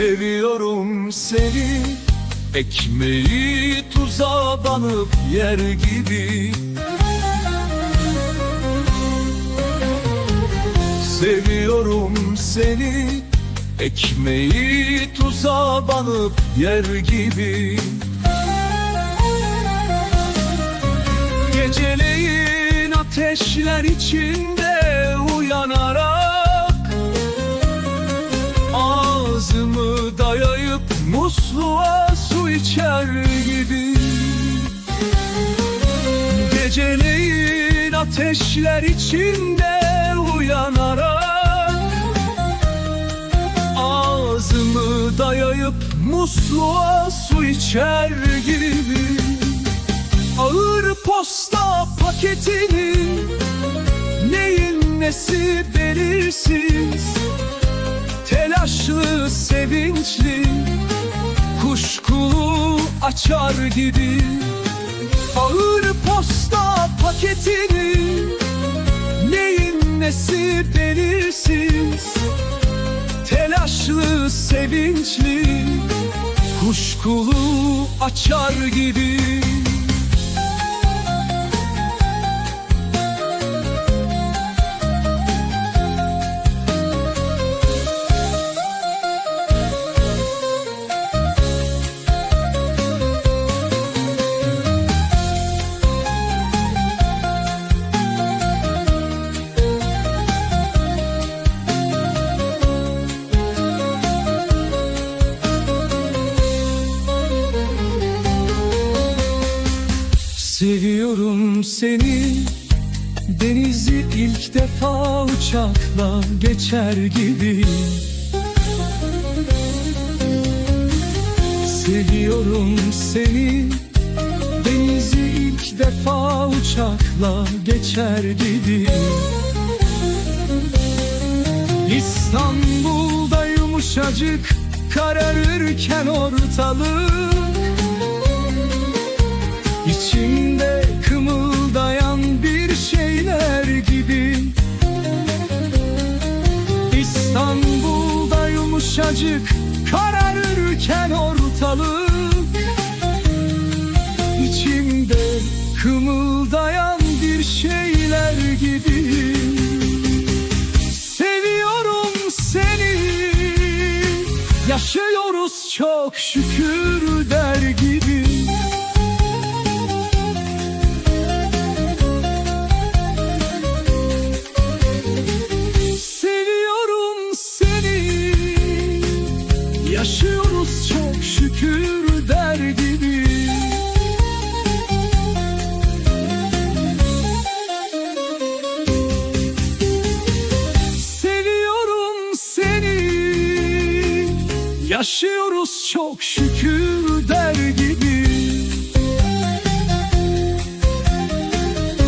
Seviyorum seni. Ekmeği tuza banıp yer gibi. Seviyorum seni. Ekmeği tuza banıp yer gibi. Geceleyin ateşler içinde musluğa su içer gibi. Geceleyin ateşler içinde uyanarak Ağzımı dayayıp musluğa su içer gibi. Ağır posta paketinin Neyin nesi belirsiz? Telaşlı sevinçli Kuşkulu açar gibi. Ağır posta paketinin Neyin nesi belirsiz? Telaşlı sevinçli Kuşkulu açar gibi Seviyorum seni. Denizi ilk defa uçakla geçer gibi. Seviyorum seni. Denizi ilk defa uçakla geçer gibi. İstanbul'da yumuşacık kararırken ortalık yumuşacık kararırken ortalık İçimde kımıldayan bir şeyler gibi. Seviyorum seni Yaşıyoruz çok şükür Çok şükür der gibi. Seviyorum seni. Yaşıyoruz çok şükür